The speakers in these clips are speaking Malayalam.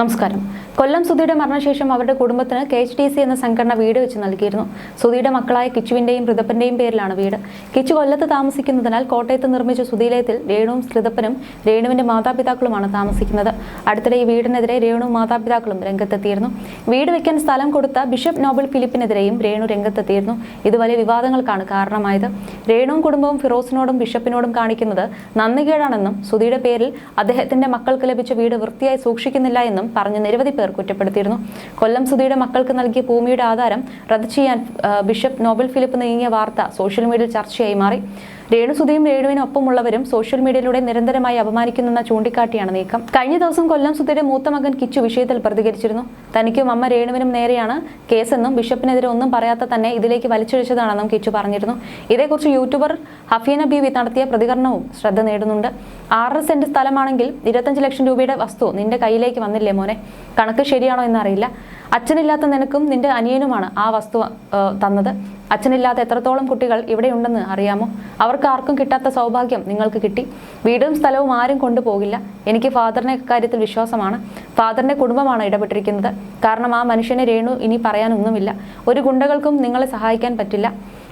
നമസ്കാരം. കൊല്ലം സുധിയുടെ മരണശേഷം അവരുടെ കുടുംബത്തിന് കെ എച്ച് ഡി സി എന്ന സംഘടന വീട് വെച്ച് നൽകിയിരുന്നു. സുധിയുടെ മക്കളായ കിച്ചുവിന്റെയും ഋതപ്പന്റെയും പേരിലാണ് വീട്. കിച്ചു കൊല്ലത്ത് താമസിക്കുന്നതിനാൽ കോട്ടയത്ത് നിർമ്മിച്ച സുധീലയത്തിൽ രേണുവും ശ്രിതപ്പനും രേണുവിന്റെ മാതാപിതാക്കളുമാണ് താമസിക്കുന്നത്. അടുത്തിടെ ഈ വീടിനെതിരെ രേണുവും മാതാപിതാക്കളും രംഗത്തെത്തിയിരുന്നു. വീട് വെക്കാൻ സ്ഥലം കൊടുത്ത ബിഷപ്പ് നോബൽ ഫിലിപ്പിനെതിരെയും രേണു രംഗത്തെത്തിയിരുന്നു. ഇത് വലിയ വിവാദങ്ങൾക്കാണ് കാരണമായത്. രേണുവും കുടുംബവും ഫിറോസിനോടും ബിഷപ്പിനോടും കാണിക്കുന്നത് നന്ദികേടാണെന്നും സുധിയുടെ പേരിൽ അദ്ദേഹത്തിന്റെ മക്കൾക്ക് ലഭിച്ച വീട് വൃത്തിയായി സൂക്ഷിക്കുന്നില്ല എന്നും പറഞ്ഞ് നിരവധി പേർ കുറ്റപ്പെടുത്തിയിരുന്നു. കൊല്ലം സുധിയുടെ മക്കൾക്ക് നൽകിയ ഭൂമിയുടെ ആധാരം റദ്ദ് ചെയ്യാൻ ബിഷപ്പ് നോബൽ ഫിലിപ്പ് നീങ്ങിയ വാർത്ത സോഷ്യൽ മീഡിയയിൽ ചർച്ചയായി മാറി. രേണുസുധയും രേണുവിനൊപ്പമുള്ളവരും സോഷ്യൽ മീഡിയയിലൂടെ നിരന്തരമായി അപമാനിക്കുന്നെന്ന ചൂണ്ടിക്കാട്ടിയാണ് നീക്കം. കഴിഞ്ഞ ദിവസം കൊല്ലം സുധിയുടെ മൂത്ത മകൻ കിച്ചു വിഷയത്തിൽ പ്രതികരിച്ചിരുന്നു. തനിക്കും അമ്മ രേണുവിനും നേരെയാണ് കേസെന്നും ബിഷപ്പിനെതിരെ ഒന്നും പറയാത്ത തന്നെ ഇതിലേക്ക് വലിച്ചൊഴിച്ചതാണെന്നും കിച്ചു പറഞ്ഞിരുന്നു. ഇതേക്കുറിച്ച് യൂട്യൂബർ ഹഫീന ബീവി നടത്തിയ പ്രതികരണവും ശ്രദ്ധ നേടുന്നുണ്ട്. ആറര സെന്റ് സ്ഥലമാണെങ്കിൽ ഇരുപത്തഞ്ച് ലക്ഷം രൂപയുടെ വസ്തു നിന്റെ കയ്യിലേക്ക് വന്നില്ലേ മോനെ? കണക്ക് ശരിയാണോ എന്നറിയില്ല. അച്ഛനില്ലാത്ത നിനക്കും നിന്റെ അനിയനുമാണ് ആ വസ്തു തന്നത്. അച്ഛനില്ലാത്ത എത്രത്തോളം കുട്ടികൾ ഇവിടെ ഉണ്ടെന്ന് അറിയാമോ? അവർക്ക് ആർക്കും കിട്ടാത്ത സൗഭാഗ്യം നിങ്ങൾക്ക് കിട്ടി. വീടും സ്ഥലവും ആരും കൊണ്ടുപോകില്ല. എനിക്ക് ഫാദറിനെ കാര്യത്തിൽ വിശ്വാസമാണ്. ഫാദറിന്റെ കുടുംബമാണ് ഇടപെട്ടിരിക്കുന്നത്. കാരണം ആ മനുഷ്യനെ രേണു ഇനി പറയാനൊന്നുമില്ല. ഒരു ഗുണ്ടകൾക്കും നിങ്ങളെ സഹായിക്കാൻ പറ്റില്ല.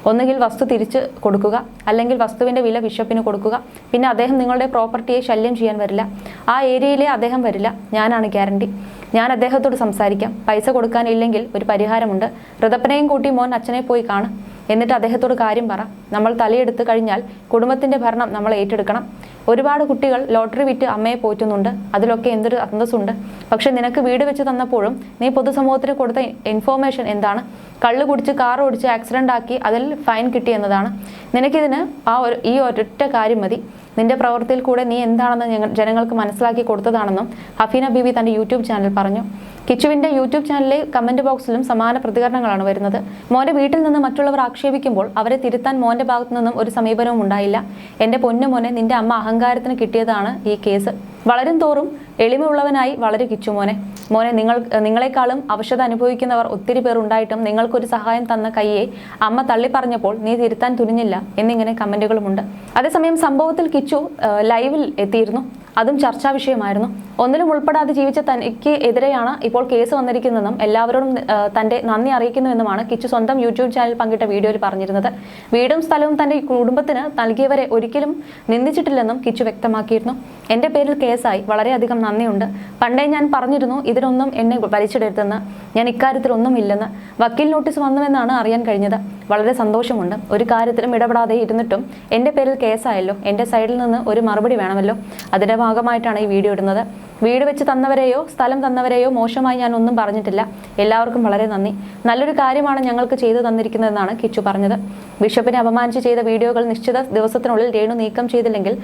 ഒന്നുകിൽ വസ്തു തിരിച്ച് കൊടുക്കുക അല്ലെങ്കിൽ വസ്തുവിന്റെ വില ബിഷപ്പിന് കൊടുക്കുക. പിന്നെ അദ്ദേഹം നിങ്ങളുടെ പ്രോപ്പർട്ടിയെ ശല്യം ചെയ്യാൻ വരില്ല. ആ ഏരിയയിലെ അദ്ദേഹം വരില്ല. ഞാനാണ് ഗ്യാരണ്ടി. ഞാൻ അദ്ദേഹത്തോട് സംസാരിക്കാം. പൈസ കൊടുക്കാനില്ലെങ്കിൽ ഒരു പരിഹാരമുണ്ട്. ഋതപ്പനെയും കൂട്ടി മോൻ അച്ഛനെ പോയി കാണും. എന്നിട്ട് അദ്ദേഹത്തോട് കാര്യം പറ. നമ്മൾ തലയെടുത്ത് കഴിഞ്ഞാൽ കുടുംബത്തിന്റെ ഭരണം നമ്മൾ ഏറ്റെടുക്കണം. ഒരുപാട് കുട്ടികൾ ലോട്ടറി വിറ്റ് അമ്മയെ പോറ്റുന്നുണ്ട്. അതിലൊക്കെ എന്തൊരു അന്തസ്സുണ്ട്. പക്ഷെ നിനക്ക് വീട് വെച്ച് തന്നപ്പോഴും നീ പൊതുസമൂഹത്തിന് കൊടുത്ത ഇൻഫോർമേഷൻ എന്താണ്? കള്ള് കുടിച്ച് കാർ ഓടിച്ച് ആക്സിഡന്റ് ആക്കി അതിൽ ഫൈൻ കിട്ടി എന്നതാണ്. നിനക്കിതിന് ആ ഒരു ഈ ഒരൊറ്റ കാര്യം മതി. നിന്റെ പ്രവൃത്തിയിൽ കൂടെ നീ എന്താണെന്ന് ജനങ്ങൾക്ക് മനസ്സിലാക്കി കൊടുത്തതാണെന്നും ഹഫീന ബീബി തന്റെ യൂട്യൂബ് ചാനൽ പറഞ്ഞു. കിച്ചുവിന്റെ യൂട്യൂബ് ചാനലിലെ കമന്റ് ബോക്സിലും സമാന പ്രതികരണങ്ങളാണ് വരുന്നത്. മോന്റെ വീട്ടിൽ നിന്ന് മറ്റുള്ളവർ ആക്ഷേപിക്കുമ്പോൾ അവരെ തിരുത്താൻ മോന്റെ ഭാഗത്തു നിന്നും ഒരു സമീപനവും ഉണ്ടായില്ല. എന്റെ പൊന്നു മോനെ നിന്റെ അമ്മ അഹങ്കാരത്തിന് കിട്ടിയതാണ് ഈ കേസ്. വളരും തോറും എളിമയുള്ളവനായി വളരെ കിച്ചു മോനെ. മോനെ നിങ്ങൾ നിങ്ങളെക്കാളും അവശത അനുഭവിക്കുന്നവർ ഒത്തിരി പേർ ഉണ്ടായിട്ടും നിങ്ങൾക്കൊരു സഹായം തന്ന കൈയെ അമ്മ തള്ളി പറഞ്ഞപ്പോൾ നീ തിരുത്താൻ തുനിഞ്ഞില്ല എന്നിങ്ങനെ കമന്റുകളുമുണ്ട് അതേസമയം സംഭവത്തിൽ കിച്ചു ലൈവിൽ എത്തിയിരുന്നു. അതും ചർച്ചാ വിഷയമായിരുന്നു. ഒന്നിലും ഉൾപ്പെടാതെ ജീവിച്ച തനിക്ക് എതിരെയാണ് ഇപ്പോൾ കേസ് വന്നിരിക്കുന്നതെന്നും എല്ലാവരോടും തന്റെ നന്ദി അറിയിക്കുന്നുവെന്നുമാണ് കിച്ചു സ്വന്തം യൂട്യൂബ് ചാനൽ പങ്കിട്ട വീഡിയോയിൽ പറഞ്ഞിരുന്നത്. വീടും സ്ഥലവും തന്റെ കുടുംബത്തിന് നൽകിയവരെ ഒരിക്കലും നിന്ദിച്ചിട്ടില്ലെന്നും കിച്ചു വ്യക്തമാക്കിയിരുന്നു. എന്റെ പേരിൽ കേസായി. വളരെയധികം നന്ദിയുണ്ട്. പണ്ടേ ഞാൻ പറഞ്ഞിരുന്നു ഇതിനൊന്നും എന്നെ വലിച്ചിടരുതെന്ന്. ഞാൻ ഇക്കാര്യത്തിൽ ഒന്നും ഇല്ലെന്ന് വക്കീൽ നോട്ടീസ് വന്നുവെന്നാണ് അറിയാൻ കഴിഞ്ഞത്. വളരെ സന്തോഷമുണ്ട്. ഒരു കാര്യത്തിലും ഇടപെടാതെ ഇരുന്നിട്ടും എന്റെ പേരിൽ കേസായല്ലോ. എന്റെ സൈഡിൽ നിന്ന് ഒരു മറുപടി വേണമല്ലോ. അതിന്റെ ഭാഗമായിട്ടാണ് ഈ വീഡിയോ ഇടുന്നത്. വീട് വെച്ച് തന്നവരെയോ സ്ഥലം തന്നവരെയോ മോശമായി ഞാൻ ഒന്നും പറഞ്ഞിട്ടില്ല. എല്ലാവർക്കും വളരെ നന്ദി. നല്ലൊരു കാര്യമാണ് ഞങ്ങൾക്ക് ചെയ്തു തന്നിരിക്കുന്നതെന്നാണ് കിച്ചു പറഞ്ഞത്. ബിഷപ്പിനെ അപമാനിച്ച് ചെയ്ത വീഡിയോകൾ നിശ്ചിത ദിവസത്തിനുള്ളിൽ രേണു നീക്കം ചെയ്തില്ലെങ്കിൽ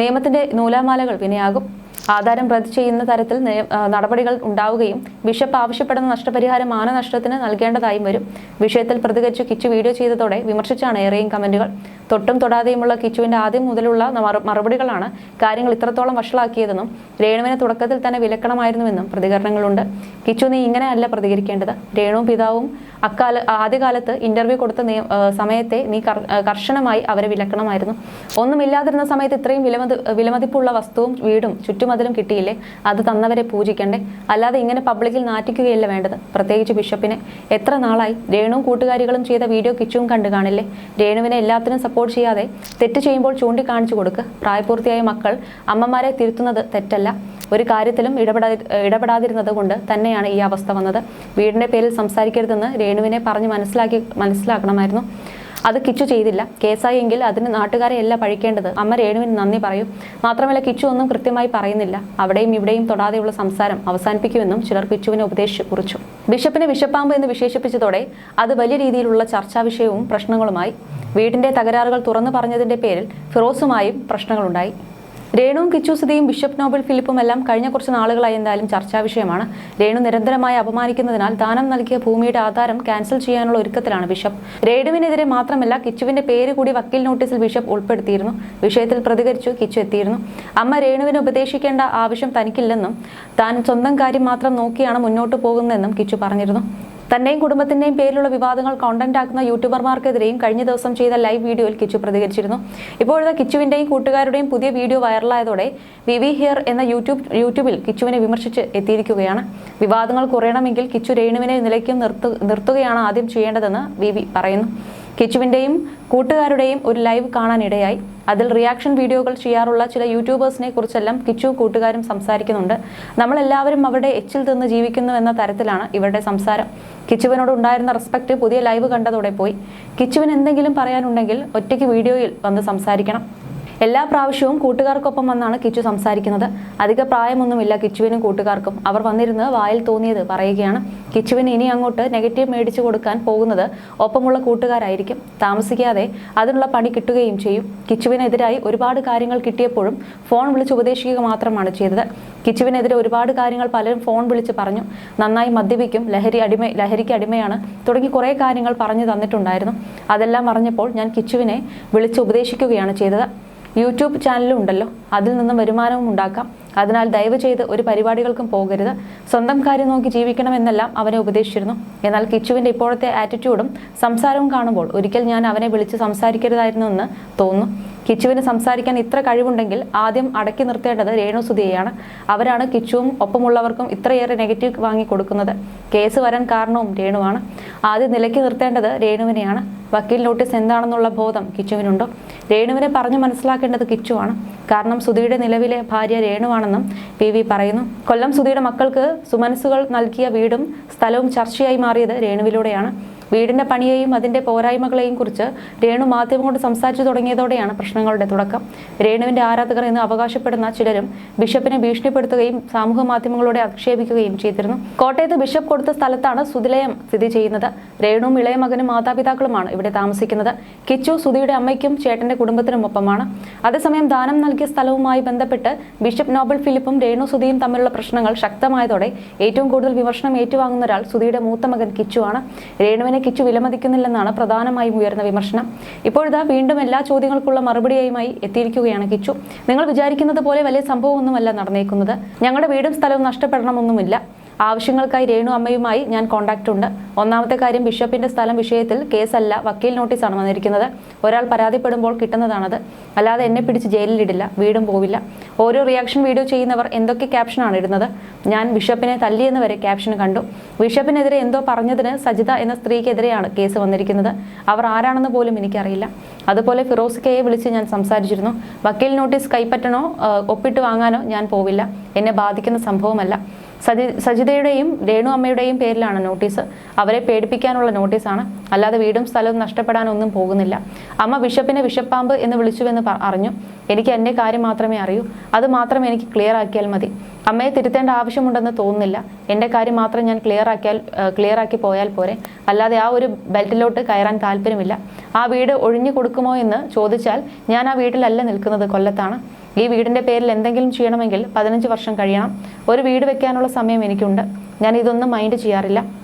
നിയമത്തിന്റെ നൂലാമാലകൾ വിനയാകും. ആധാരം പ്രതി ചെയ്യുന്ന തരത്തിൽ നടപടികൾ ഉണ്ടാവുകയും ബിഷപ്പ് ആവശ്യപ്പെടുന്ന നഷ്ടപരിഹാരം മാനനഷ്ടത്തിന് നൽകേണ്ടതായും വരും. വിഷയത്തിൽ പ്രതികരിച്ച് കിച്ചു വീഡിയോ ചെയ്തതോടെ വിമർശിച്ചാണ് ഏറെയും കമന്റുകൾ. തൊട്ടും തൊടാതെയുമുള്ള കിച്ചുവിന്റെ ആദ്യം മുതലുള്ള മറു- മറുപടികളാണ് കാര്യങ്ങൾ ഇത്രത്തോളം വഷളാക്കിയതെന്നും രേണുവിനെ തുടക്കത്തിൽ തന്നെ വിലക്കണമായിരുന്നുവെന്നും പ്രതികരണങ്ങളുണ്ട്. കിച്ചു നീ ഇങ്ങനെയല്ല പ്രതികരിക്കേണ്ടത്. രേണുവും പിതാവും അക്കാല ആദ്യകാലത്ത് ഇന്റർവ്യൂ കൊടുത്ത സമയത്തെ നീ കർ- കർശനമായി അവരെ വിലക്കണമായിരുന്നു. ഒന്നുമില്ലാതിരുന്ന സമയത്ത് ഇത്രയും വിലമതി വിലമതിപ്പുള്ള വസ്തുവും വീടും ചുറ്റുമതിലും കിട്ടിയില്ലേ? അത് തന്നവരെ പൂജിക്കണ്ടേ? അല്ലാതെ ഇങ്ങനെ പബ്ലിക്കിൽ നാറ്റിക്കുകയല്ല വേണ്ടത്. പ്രത്യേകിച്ച് ബിഷപ്പിനെ. എത്ര നാളായി? രേണുവും കൂട്ടുകാരികളും ചെയ്ത വീഡിയോ കിച്ചുവും കണ്ടു കാണില്ലേ? രേണുവിനെ എല്ലാത്തിനും സപ്പോർട്ട് ചെയ്യാതെ തെറ്റ് ചെയ്യുമ്പോൾ ചൂണ്ടിക്കാണിച്ചു കൊടുക്കുക പ്രായപൂർത്തിയായ മക്കൾ അമ്മമാരെ തിരുത്തുന്നത് തെറ്റല്ല. ഒരു കാര്യത്തിലും ഇടപെടാ ഇടപെടാതിരുന്നത് കൊണ്ട് തന്നെയാണ് ഈ അവസ്ഥ വന്നത്. വീടിന്റെ പേരിൽ സംസാരിക്കരുതെന്ന് രേണുവിനെ പറഞ്ഞ് മനസ്സിലാക്കി മനസ്സിലാക്കണമായിരുന്നു. അത് കിച്ചു ചെയ്തില്ല. കേസായി എങ്കിൽ അതിന് നാട്ടുകാരെ എല്ലാം പഴിക്കേണ്ടത്. അമ്മ രേണുവിന് നന്ദി പറയും. മാത്രമല്ല കിച്ചു ഒന്നും കൃത്യമായി പറയുന്നില്ല. അവിടെയും ഇവിടെയും തൊടാതെയുള്ള സംസാരം അവസാനിപ്പിക്കുമെന്നും ചിലർ കിച്ചുവിനെ ഉപദേശിച്ചു കുറിച്ചു. ബിഷപ്പിനെ വിഷപ്പാമ്പ് എന്ന് വിശേഷിപ്പിച്ചതോടെ അത് വലിയ രീതിയിലുള്ള ചർച്ചാ വിഷയവും പ്രശ്നങ്ങളുമായി. വീടിന്റെ തകരാറുകൾ തുറന്നു പറഞ്ഞതിന്റെ പേരിൽ ഫിറോസുമായും പ്രശ്നങ്ങളുണ്ടായി. രേണുവും കിച്ചൂസതിയും ബിഷപ്പ് നോബൽ ഫിലിപ്പും എല്ലാം കഴിഞ്ഞ കുറച്ച് നാളുകളായി എന്തായാലും ചർച്ചാ വിഷയമാണ്. രേണു നിരന്തരമായി അപമാനിക്കുന്നതിനാൽ ദാനം നൽകിയ ഭൂമിയുടെ ആധാരം ക്യാൻസൽ ചെയ്യാനുള്ള ഒരുക്കത്തിലാണ് ബിഷപ്പ്. രേണുവിനെതിരെ മാത്രമല്ല കിച്ചുവിന്റെ പേര് കൂടി വക്കീൽ നോട്ടീസിൽ ബിഷപ്പ് ഉൾപ്പെടുത്തിയിരുന്നു. വിഷയത്തിൽ പ്രതികരിച്ചു കിച്ചു എത്തിയിരുന്നു. അമ്മ രേണുവിനെ ഉപദേശിക്കേണ്ട ആവശ്യം തനിക്കില്ലെന്നും താൻ സ്വന്തം കാര്യം മാത്രം നോക്കിയാണ് മുന്നോട്ട് പോകുന്നതെന്നും കിച്ചു പറഞ്ഞിരുന്നു. തന്റെയും കുടുംബത്തിന്റെയും പേരിലുള്ള വിവാദങ്ങൾ കോണ്ടന്റ് ആക്കുന്ന യൂട്യൂബർമാർക്കെതിരെയും കഴിഞ്ഞ ദിവസം ചെയ്ത ലൈവ് വീഡിയോയിൽ കിച്ചു പ്രതികരിച്ചിരുന്നു. ഇപ്പോഴത്തെ കിച്ചുവിന്റെയും കൂട്ടുകാരുടെയും പുതിയ വീഡിയോ വൈറലായതോടെ വി വി ഹിയർ എന്ന യൂട്യൂബ് യൂട്യൂബിൽ കിച്ചുവിനെ വിമർശിച്ച് എത്തിയിരിക്കുകയാണ്. വിവാദങ്ങൾ കുറയണമെങ്കിൽ കിച്ചു രേണുവിനെ നിലയ്ക്കും നിർത്തു നിർത്തുകയാണ് ആദ്യം ചെയ്യേണ്ടതെന്ന് വി പറയുന്നു. കിച്ചുവിന്റെയും കൂട്ടുകാരുടെയും ഒരു ലൈവ് കാണാനിടയായി. അതിൽ റിയാക്ഷൻ വീഡിയോകൾ ചെയ്യാറുള്ള ചില യൂട്യൂബേഴ്സിനെ കുറിച്ചെല്ലാം കിച്ചു കൂട്ടുകാരും സംസാരിക്കുന്നുണ്ട്. നമ്മളെല്ലാവരും അവരുടെ എച്ചിൽ തിന്ന് ജീവിക്കുന്നു എന്ന തരത്തിലാണ് ഇവരുടെ സംസാരം. കിച്ചുവിനോട് ഉണ്ടായിരുന്ന റെസ്പെക്ട് പുതിയ ലൈവ് കണ്ടതോടെ പോയി. കിച്ചുവിന് എന്തെങ്കിലും പറയാനുണ്ടെങ്കിൽ ഒറ്റയ്ക്ക് വീഡിയോയിൽ വന്ന് സംസാരിക്കണം. എല്ലാ പ്രാവശ്യവും കൂട്ടുകാർക്കൊപ്പം വന്നാണ് കിച്ചു സംസാരിക്കുന്നത്. അധിക പ്രായമൊന്നുമില്ല കിച്ചുവിനും കൂട്ടുകാർക്കും. അവർ വന്നിരുന്ന് വായിൽ തോന്നിയത് പറയുകയാണ്. കിച്ചുവിന് ഇനി അങ്ങോട്ട് നെഗറ്റീവ് മേടിച്ചു കൊടുക്കാൻ പോകുന്നത് ഒപ്പമുള്ള കൂട്ടുകാരായിരിക്കും. താമസിക്കാതെ അതിനുള്ള പണി കിട്ടുകയും ചെയ്യും. കിച്ചുവിനെതിരായി ഒരുപാട് കാര്യങ്ങൾ കിട്ടിയപ്പോഴും ഫോൺ വിളിച്ച് ഉപദേശിക്കുക മാത്രമാണ് ചെയ്തത്. കിച്ചുവിനെതിരെ ഒരുപാട് കാര്യങ്ങൾ പലരും ഫോൺ വിളിച്ച് പറഞ്ഞു. നന്നായി മദ്യപിക്കും ലഹരി അടിമ ലഹരിക്ക് അടിമയാണ് തുടങ്ങി കുറേ കാര്യങ്ങൾ പറഞ്ഞു തന്നിട്ടുണ്ടായിരുന്നു. അതെല്ലാം പറഞ്ഞപ്പോൾ ഞാൻ കിച്ചുവിനെ വിളിച്ച് ഉപദേശിക്കുകയാണ് ചെയ്തത്. യൂട്യൂബ് ചാനലും ഉണ്ടല്ലോ. അതിൽ നിന്നും വരുമാനവും ഉണ്ടാക്കാം. അതിനാൽ ദയവ് ചെയ്ത് ഒരു പരിപാടികൾക്കും പോകരുത്. സ്വന്തം കാര്യം നോക്കി ജീവിക്കണമെന്നെല്ലാം അവനെ ഉപദേശിച്ചിരുന്നു. എന്നാൽ കിച്ചുവിന്റെ ഇപ്പോഴത്തെ ആറ്റിറ്റ്യൂഡും സംസാരവും കാണുമ്പോൾ ഒരിക്കൽ ഞാൻ അവനെ വിളിച്ച് സംസാരിക്കരുതായിരുന്നു എന്ന് തോന്നുന്നു. കിച്ചുവിന് സംസാരിക്കാൻ ഇത്ര കഴിവുണ്ടെങ്കിൽ ആദ്യം അടക്കി നിർത്തേണ്ടത് രേണുസുതിയെയാണ് അവരാണ് കിച്ചുവും ഒപ്പമുള്ളവർക്കും ഇത്രയേറെ നെഗറ്റീവ് വാങ്ങി കൊടുക്കുന്നത്. കേസ് വരാൻ കാരണവും രേണുവാണ്. ആദ്യം നിലയ്ക്ക് നിർത്തേണ്ടത് രേണുവിനെയാണ്. വക്കീൽ നോട്ടീസ് എന്താണെന്നുള്ള ബോധം കിച്ചുവിനുണ്ടോ? രേണുവിനെ പറഞ്ഞു മനസ്സിലാക്കേണ്ടത് കിച്ചുവാണ്. കാരണം സുധിയുടെ നിലവിലെ ഭാര്യ രേണുവാണെന്നും പി വി പറയുന്നു. കൊല്ലം സുധിയുടെ മക്കൾക്ക് സുമനസ്സുകൾ നൽകിയ വീടും സ്ഥലവും ചർച്ചയായി മാറിയത് രേണുവിലൂടെയാണ്. വീടിന്റെ പണിയെയും അതിന്റെ പോരായ്മകളെയും കുറിച്ച് രേണു മാധ്യമങ്ങളോട് സംസാരിച്ചു തുടങ്ങിയതോടെയാണ് പ്രശ്നങ്ങളുടെ തുടക്കം. രേണുവിന്റെ ആരാധകർ എന്ന് അവകാശപ്പെടുന്ന ചിലരും ബിഷപ്പിനെ ഭീഷണിപ്പെടുത്തുകയും സാമൂഹ്യ മാധ്യമങ്ങളോടെ അധിക്ഷേപിക്കുകയും ചെയ്തിരുന്നു. കോട്ടയത്ത് ബിഷപ്പ് കൊടുത്ത സ്ഥലത്താണ് സുതിലയം സ്ഥിതി ചെയ്യുന്നത്. രേണുവും ഇളയ മകനും മാതാപിതാക്കളുമാണ് ഇവിടെ താമസിക്കുന്നത്. കിച്ചു സുധിയുടെ അമ്മയ്ക്കും ചേട്ടന്റെ കുടുംബത്തിനും ഒപ്പമാണ്. അതേസമയം ദാനം നൽകിയ സ്ഥലവുമായി ബന്ധപ്പെട്ട് ബിഷപ്പ് നോബൽ ഫിലിപ്പും രേണു സുധിയും തമ്മിലുള്ള പ്രശ്നങ്ങൾ ശക്തമായതോടെ ഏറ്റവും കൂടുതൽ വിമർശനം ഏറ്റുവാങ്ങുന്ന ഒരാൾ സുധിയുടെ മൂത്ത മകൻ കിച്ചു ആണ് രേണുവിനെ കിച്ചു വിലമതിക്കുന്നില്ലെന്നാണ് പ്രധാനമായും ഉയർന്ന വിമർശനം. ഇപ്പോഴിതാ വീണ്ടും എല്ലാ ചോദ്യങ്ങൾക്കുള്ള മറുപടിയായി എത്തിയിരിക്കുകയാണ് കിച്ചു. നിങ്ങൾ വിചാരിക്കുന്നത് പോലെ വലിയ സംഭവമൊന്നുമല്ല നടന്നേക്കുന്നത്. ഞങ്ങളുടെ വീടും സ്ഥലവും നഷ്ടപ്പെടണമൊന്നുമില്ല. ആവശ്യങ്ങൾക്കായി രേണു അമ്മയുമായി ഞാൻ കോൺടാക്റ്റ് ഉണ്ട്. ഒന്നാമത്തെ കാര്യം ബിഷപ്പിന്റെ സ്ഥലം വിഷയത്തിൽ കേസല്ല വക്കീൽ നോട്ടീസാണ് വന്നിരിക്കുന്നത്. ഒരാൾ പരാതിപ്പെടുമ്പോൾ കിട്ടുന്നതാണത്. അല്ലാതെ എന്നെ പിടിച്ച് ജയിലിലിടില്ല വീടും പോവില്ല. ഓരോ റിയാക്ഷൻ വീഡിയോ ചെയ്യുന്നവർ എന്തൊക്കെ ക്യാപ്ഷനാണ് ഇടുന്നത്? ഞാൻ ബിഷപ്പിനെ തല്ലിയെന്ന് വരെ ക്യാപ്ഷൻ കണ്ടു. ബിഷപ്പിനെതിരെ എന്തോ പറഞ്ഞതിന് സജിത എന്ന സ്ത്രീക്കെതിരെയാണ് കേസ് വന്നിരിക്കുന്നത്. അവർ ആരാണെന്ന് പോലും എനിക്കറിയില്ല. അതുപോലെ ഫിറോസിക്കയെ വിളിച്ച് ഞാൻ സംസാരിച്ചിരുന്നു. വക്കീൽ നോട്ടീസ് കൈപ്പറ്റണോ ഒപ്പിട്ട് വാങ്ങാനോ ഞാൻ പോവില്ല. എന്നെ ബാധിക്കുന്ന സംഭവമല്ല. സജി സജിതയുടെയും രേണു അമ്മയുടെയും പേരിലാണ് നോട്ടീസ്. അവരെ പേടിപ്പിക്കാനുള്ള നോട്ടീസാണ്. അല്ലാതെ വീടും സ്ഥലവും നഷ്ടപ്പെടാനൊന്നും പോകുന്നില്ല. അമ്മ ബിഷപ്പിനെ വിഷപ്പാമ്പ് എന്ന് വിളിച്ചുവെന്ന് അറിഞ്ഞു. എനിക്ക് എന്റെ കാര്യം മാത്രമേ അറിയൂ. അത് മാത്രം എനിക്ക് ക്ലിയർ ആക്കിയാൽ മതി. അമ്മയെ തിരുത്തേണ്ട ആവശ്യമുണ്ടെന്ന് തോന്നുന്നില്ല. എന്റെ കാര്യം മാത്രം ഞാൻ ക്ലിയർ ആക്കിയാൽ ക്ലിയർ ആക്കി പോയാൽ പോരെ. അല്ലാതെ ആ ഒരു ബെൽറ്റിലോട്ട് കയറാൻ താല്പര്യമില്ല. ആ വീട് ഒഴിഞ്ഞു കൊടുക്കുമോ എന്ന് ചോദിച്ചാൽ ഞാൻ ആ വീട്ടിലല്ല നിൽക്കുന്നത് കൊല്ലത്താണ്. ഈ വീടിന്റെ പേരിൽ എന്തെങ്കിലും ചെയ്യണമെങ്കിൽ പതിനഞ്ച് വർഷം കഴിയണം. ഒരു വീട് വെക്കാനുള്ള സമയം എനിക്കുണ്ട്. ഞാൻ ഇതൊന്നും മൈൻഡ് ചെയ്യാറില്ല.